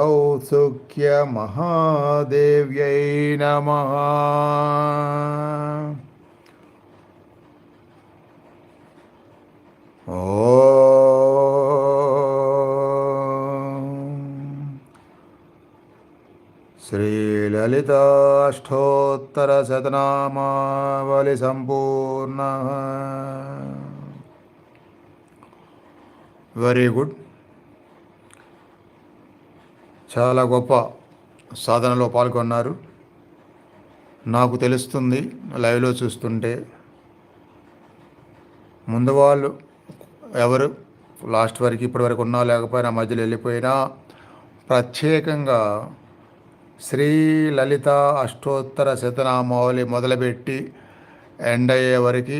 ఔత్సుక్య మహాదేవ్యై నమ శ్రీలలితాష్టోత్తరశతనామావళి సంపూర్ణ very good చాలా గొప్ప సాధనలో పాల్గొన్నారు. నాకు తెలుస్తుంది లైవ్లో చూస్తుంటే ముందు వాళ్ళు ఎవరు లాస్ట్ వరకు ఇప్పటి వరకు ఉన్నా లేకపోయినా మధ్యలో వెళ్ళిపోయినా ప్రత్యేకంగా శ్రీ లలిత అష్టోత్తర శతనామావళి మొదలుపెట్టి ఎండ్ అయ్యే వరకు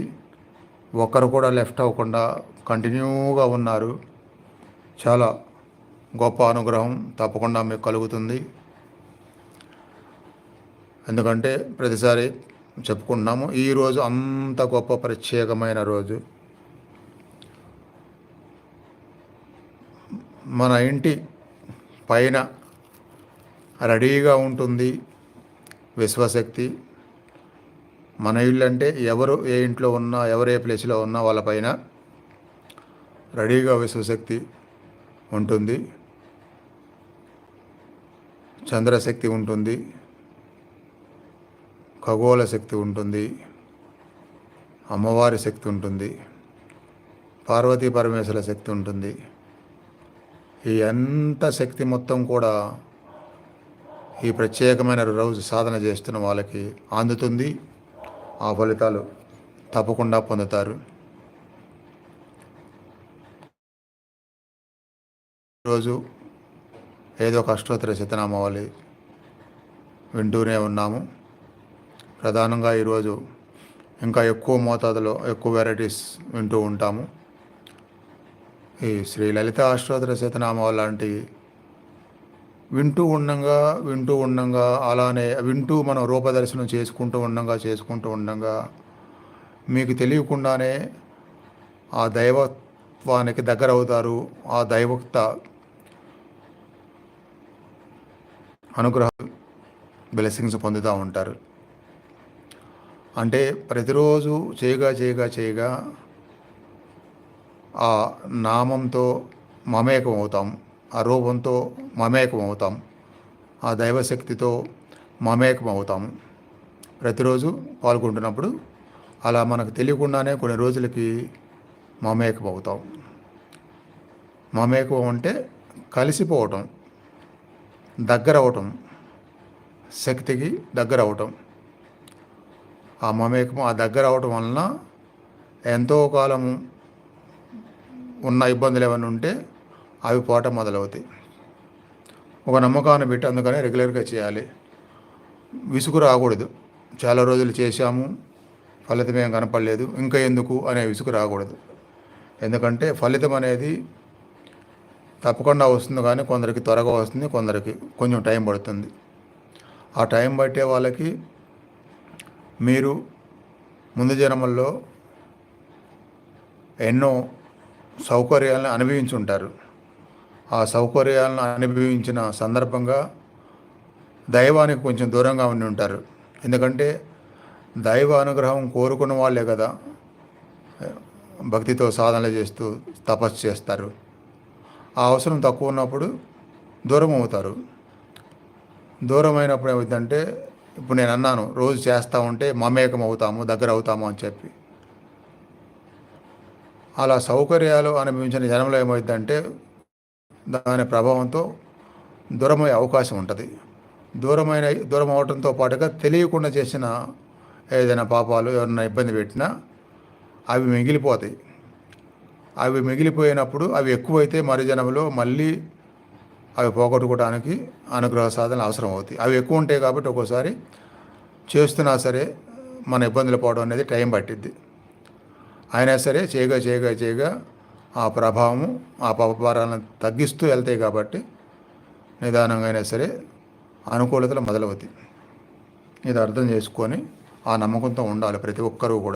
ఒక్కరు కూడా లెఫ్ట్ అవ్వకుండా కంటిన్యూగా ఉన్నారు. చాలా గొప్ప అనుగ్రహం తప్పకుండా మీకు కలుగుతుంది. ఎందుకంటే ప్రతిసారి చెప్పుకుంటున్నాము ఈరోజు అంత గొప్ప ప్రత్యేకమైన రోజు. మన ఇంటి పైన రెడీగా ఉంటుంది విశ్వశక్తి. మన ఇల్లు అంటే ఎవరు ఏ ఇంట్లో ఉన్నా ఎవరు ఏ ప్లేస్లో ఉన్నా వాళ్ళపైన రెడీగా విశ్వశక్తి ఉంటుంది. చంద్రశక్తి ఉంటుంది ఖగోళ శక్తి ఉంటుంది అమ్మవారి శక్తి ఉంటుంది పార్వతీ పరమేశ్వర శక్తి ఉంటుంది. ఈ అంత శక్తి మొత్తం కూడా ఈ ప్రత్యేకమైన రోజు సాధన చేస్తున్న వాళ్ళకి అందుతుంది. ఆ ఫలితాలు తప్పకుండా పొందుతారు. రోజు ఏదో ఒక అష్టోత్తర శతనామావళి వింటూనే ఉన్నాము. ప్రధానంగా ఈరోజు ఇంకా ఎక్కువ మోతాదులో ఎక్కువ వెరైటీస్ వింటూ ఉంటాము. ఈ శ్రీ లలిత అష్టోత్తర శతనామావళి లాంటి వింటూ ఉండంగా వింటూ ఉండంగా అలానే వింటూ మనం రూపదర్శనం చేసుకుంటూ ఉండంగా చేసుకుంటూ ఉండంగా మీకు తెలియకుండానే ఆ దైవత్వానికి దగ్గర అవుతారు ఆ దైవక్త అనుగ్రహం బ్లెస్సింగ్స్ పొందుతూ ఉంటారు. అంటే ప్రతిరోజు చేయగా చేయగా చేయగా ఆ నామంతో మమేకం అవుతాం ఆ రూపంతో మమేకం అవుతాం ఆ దైవశక్తితో మమేకం అవుతాం. ప్రతిరోజు పాల్గొంటున్నప్పుడు అలా మనకు తెలియకుండానే కొన్ని రోజులకి మమేకం అవుతాం. మమేకం అంటే కలిసిపోవటం. దగ్గరవటం శక్తికి దగ్గర అవటం ఆ మమేకం ఆ దగ్గర అవటం వలన ఎంతో కాలం ఉన్న ఇబ్బందులు ఏమైనా ఉంటే అవి పోవటం మొదలవుతాయి. ఒక నమ్మకాన్ని పెట్టి అందుకనే రెగ్యులర్గా చేయాలి. విసుగు రాకూడదు. చాలా రోజులు చేశాము ఫలితం ఏం కనపడలేదు ఇంకా ఎందుకు అనే విసుగు రాకూడదు. ఎందుకంటే ఫలితం అనేది తప్పకుండా వస్తుంది కానీ కొందరికి త్వరగా వస్తుంది కొందరికి కొంచెం టైం పడుతుంది. ఆ టైం పట్టే వాళ్ళకి మీరు ముందు జన్మల్లో ఎన్నో సౌకర్యాలను అనుభవించుంటారు. ఆ సౌకర్యాలను అనుభవించిన సందర్భంగా దైవానికి కొంచెం దూరంగా ఉండి ఉంటారు. ఎందుకంటే దైవ అనుగ్రహం కోరుకున్న వాళ్ళే కదా భక్తితో సాధనలు చేస్తూ తపస్సు చేస్తారు. ఆ అవసరం తక్కువ ఉన్నప్పుడు దూరం అవుతారు. దూరం అయినప్పుడు ఏమవుతుందంటే ఇప్పుడు నేను అన్నాను రోజు చేస్తూ ఉంటే మమేకం అవుతాము దగ్గర అవుతాము అని చెప్పి. అలా సౌకర్యాలు అనుభవించిన జనంలో ఏమవుతుందంటే దాని ప్రభావంతో దూరమయ్యే అవకాశం ఉంటుంది. దూరమైన దూరం అవడంతో పాటుగా తెలియకుండా చేసిన ఏదైనా పాపాలు ఎవరైనా ఇబ్బంది పెట్టినా అవి మిగిలిపోతాయి. అవి మిగిలిపోయినప్పుడు అవి ఎక్కువైతే మరి జనంలో మళ్ళీ అవి పోగొట్టుకోవడానికి అనుగ్రహ సాధనలు అవసరం అవుతాయి. అవి ఎక్కువ ఉంటాయి కాబట్టి ఒక్కోసారి చేస్తున్నా సరే మన ఇబ్బందులు పోవడం అనేది టైం పట్టిద్ది. అయినా సరే చేయగా చేయగా చేయగా ఆ ప్రభావము ఆ పాపారాలను తగ్గిస్తూ వెళ్తాయి కాబట్టి నిదానంగా అయినా సరే అనుకూలతలు మొదలవుతాయి. ఇది అర్థం చేసుకొని ఆ నమ్మకంతో ఉండాలి ప్రతి ఒక్కరూ కూడా.